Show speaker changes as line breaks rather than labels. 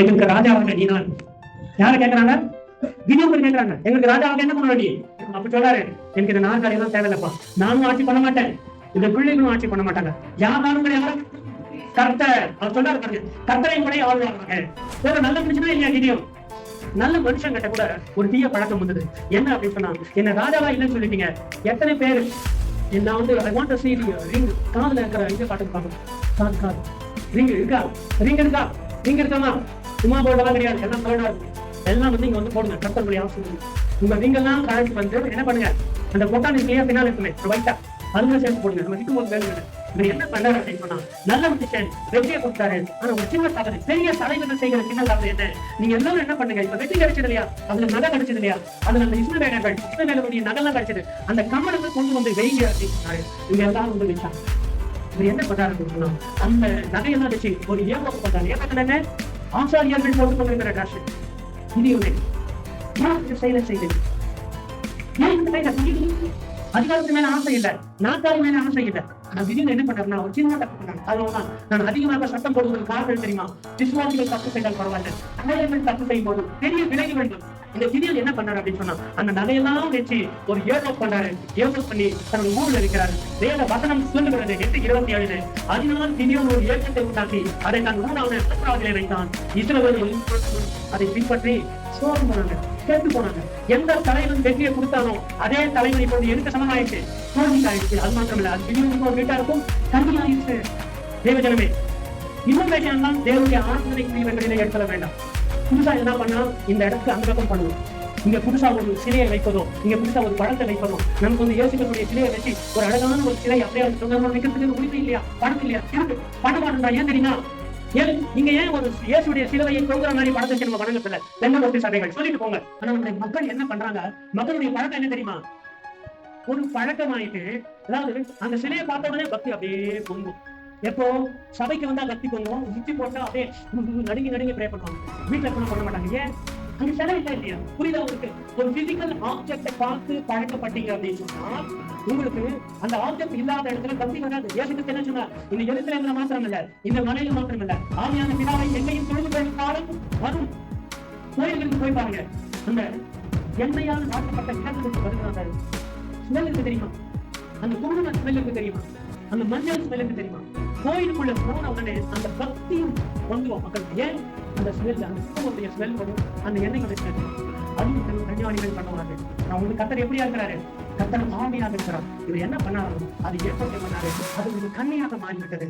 எங்களுக்கு ராஜாவாக நீ தான் யார கேட்கறாங்க? கிதியோன் கேட்கறாங்க. எங்களுக்கு ராஜாவாக என்ன பண்ண வேண்டிய அப்ப சொல்றாரு. எனக்கு இந்த நாற்காலி எல்லாம் தேவையில்லப்பா. நானும் ஆட்சி பண்ண மாட்டேன். இந்த பிள்ளைகளும் ஆட்சி பண்ண மாட்டாங்க. யாரும் கிடையாது கர்த்தர். அவர் சொல்றாரு பாருங்க. கர்த்தரை கூட ஆழ்வாங்க ஒரு நல்ல மனுஷனா இல்லையா கிதியோன்? நல்ல மனுஷன் கிட்ட கூட ஒரு தீய பழக்கம் வந்தது. என்ன அப்படின்னு சொன்னா என்ன ராஜாவா இல்லைன்னு சொல்லிட்டீங்க. எத்தனை பேர்? நான் வந்து ஐ வாண்ட் டு see காதுல இருக்கிற இங்க பாட்டு பாக்கணும் காது காது. ரிங் இருக்கா? ரிங் இருக்கா? ரிங் இருக்கமா சும்மா போட்டதெல்லாம் கிடையாது. எல்லாம் போடா இருக்கு எல்லாம் வந்து நீங்க வந்து போடுங்க. கத்தருடைய அவசியம் உங்க நீங்க எல்லாம் கரெக்ட் வந்து என்ன பண்ணுங்க? அந்த பொட்டான் இல்லையா பின்னால் இருக்குமே ஒயிட்டா அதுல சேர்த்து போடுங்க. நம்ம இருக்கும் போது வேணும் இவர் என்ன பண்ணாரு அப்படின்னு சொன்னா நல்ல மனுஷன் வெற்றியை கொடுத்தாரு. ஆனா ஒரு சின்ன தவறு பெரிய தலைவர்கள் செய்கிற சின்ன தவறு என்ன? நீங்க எல்லாரும் என்ன பண்ணுங்க? இப்ப வெற்றி கிடைச்சது இல்லையா? அதுல நகை கிடைச்சது இல்லையா? அதுல அந்த இஸ்மவேலர்கள் இஸ்மவேலருடைய நகைலாம் கிடைச்சது. அந்த கமலத்தை கொண்டு வந்து வெயிங்க அப்படின்னு சொன்னாரு. இவங்க எல்லாரும் வந்து வச்சாங்க இவர் என்ன பண்றாரு அப்படின்னு சொன்னா அந்த நகையெல்லாம் வச்சு ஒரு ஏமாப்பு பண்ணாரு ஏமாத்தினாங்க ஆசாரியர்கள் போட்டுக் கொண்டிருக்கிற ட்ரெஸ் இதுவுமே செயல செய்தது? ஏன் இந்த கையில அதிகாரத்து மேல ஆசை இல்ல நாற்காலி மேல ஆசை இல்ல. நான் திடீர்னு என்ன பண்றாருன்னா ஒரு சின்ன தப்பு பண்ணாங்க அதனாலதான் நான் அதிகமாக சட்டம் போடுவதற்கு காரணம் தெரியுமா? விசுவாசிகள் தப்பு செய்தால் பரவாயில்ல. அனைவர்கள் தப்பு செய்யும் போது பெரிய விலகி வேண்டும் இந்த திடீர் என்ன பண்ணாரு அப்படின்னு சொன்னா அந்த நகையெல்லாம் வச்சு ஒரு ஏழோ பண்ணாரு. ஏழோ பண்ணி தன்னோட ஊர்ல இருக்கிறாரு வேத வசனம் சொல்லுகிறது எட்டு இருபத்தி ஏழு. அதனால் திடீர்னு ஒரு ஏக்கத்தை உண்டாக்கி அதை நான் ஊரான அஸ்ராவிலே வைத்தான். இஸ்ரவேல் அதை பின்பற்றி சோர்ந்து போனாங்க கேட்டு போனாங்க. எந்த தலைவன் வெற்றியை கொடுத்தாலும் அதே தலைவன் இப்போது எதுக்கு சமமாயிடுச்சு தோல்விக்காயிடுச்சு ஆயிடுச்சு அது மாத்திரமில்ல அது திடீர்னு ஒரு வீட்டாருக்கும் கல்வியாயிடுச்சு தேவஜனமே இன்னும் விஷயம் தேவனுடைய ஆசிரியர் பிரிவுகளிலே எடுத்துட வேண்டாம். புதுசா என்ன பண்ணா இந்த இடத்துக்கு அந்த பண்ணணும். பண்ணுவோம் இங்க புதுசா ஒரு சிலையை வைப்பதோ இங்க புதுசா ஒரு படத்தை வைப்பதோ நமக்கு வந்து யோசிக்கக்கூடிய சிலையை வச்சு ஒரு அழகான ஒரு சிலை அப்படியே சொந்தமா வைக்கிறதுக்கு உரிமை இல்லையா? படத்து இல்லையா? இருக்கு. பண்ண மாட்டோம் ஏன் தெரியுமா? ஏன்? நீங்க ஏன் ஒரு இயேசுடைய சிலுவையை தொங்குற மாதிரி படத்தை நம்ம வணங்கத்துல ரெண்டு சண்டைகள் சொல்லிட்டு போங்க. ஆனா நம்முடைய மக்கள் என்ன பண்றாங்க? மக்களுடைய பழக்கம் என்ன தெரியுமா? ஒரு பழக்கமாயிட்டு அதாவது அந்த சிலையை பார்த்த உடனே பக்தி அப்படியே பொங்கும். எப்போ? சபைக்கு வந்தா கத்தி பண்ணுவோம் சுத்தி போட்டா அப்படியே நடுங்கி நடுங்கி ப்ரே பண்ணுவாங்க. வீட்டுல கூட பண்ண மாட்டாங்க. ஏன்? அங்க செலவு இல்லை இல்லையா? புரியுதா உங்களுக்கு? ஒரு பிசிக்கல் ஆப்ஜெக்டை பார்த்து பழக்கப்பட்டீங்க அப்படின்னு சொன்னா உங்களுக்கு அந்த ஆப்ஜெக்ட் இல்லாத இடத்துல கத்தி வராது. ஏசுக்கு என்ன சொன்னா இந்த எழுத்துல மாத்திரம் இல்ல இந்த மலையில மாத்திரம் இல்ல. ஆவியான பிதாவை எங்கேயும் தொழுது கொள்ளும் காலம் வரும். கோயில்களுக்கு போய் பாருங்க. அந்த எண்ணெயால் மாற்றப்பட்ட கிணத்துக்கு வருகிறாங்க ஸ்மெல்லுக்கு தெரியுமா? அந்த குங்கும ஸ்மெல்லுக்கு தெரியுமா? அந்த மஞ்சள் ஸ்மெல்லுக்கு தெரியுமா? கோயிலுக்குள்ள போன உடனே அந்த பக்தியும் வந்துடும் மக்களுக்கு ஏன்? அந்த ஸ்மெல் அந்த சுத்தமுடைய ஸ்மெல் வரும் அந்த எண்ணெய் ஸ்மெல் அதுவும் கன்னியாளிகள் பண்ணுவாங்க நான் உங்களுக்கு கத்தர் எப்படியா இருக்கிறாரு? கத்தர் ஆவியாக இருக்கிறார். இவர் என்ன பண்ணாரு அது ஏற்பட்டு பண்ணாரு? அது ஒரு கண்ணியாக மாறிவிட்டது.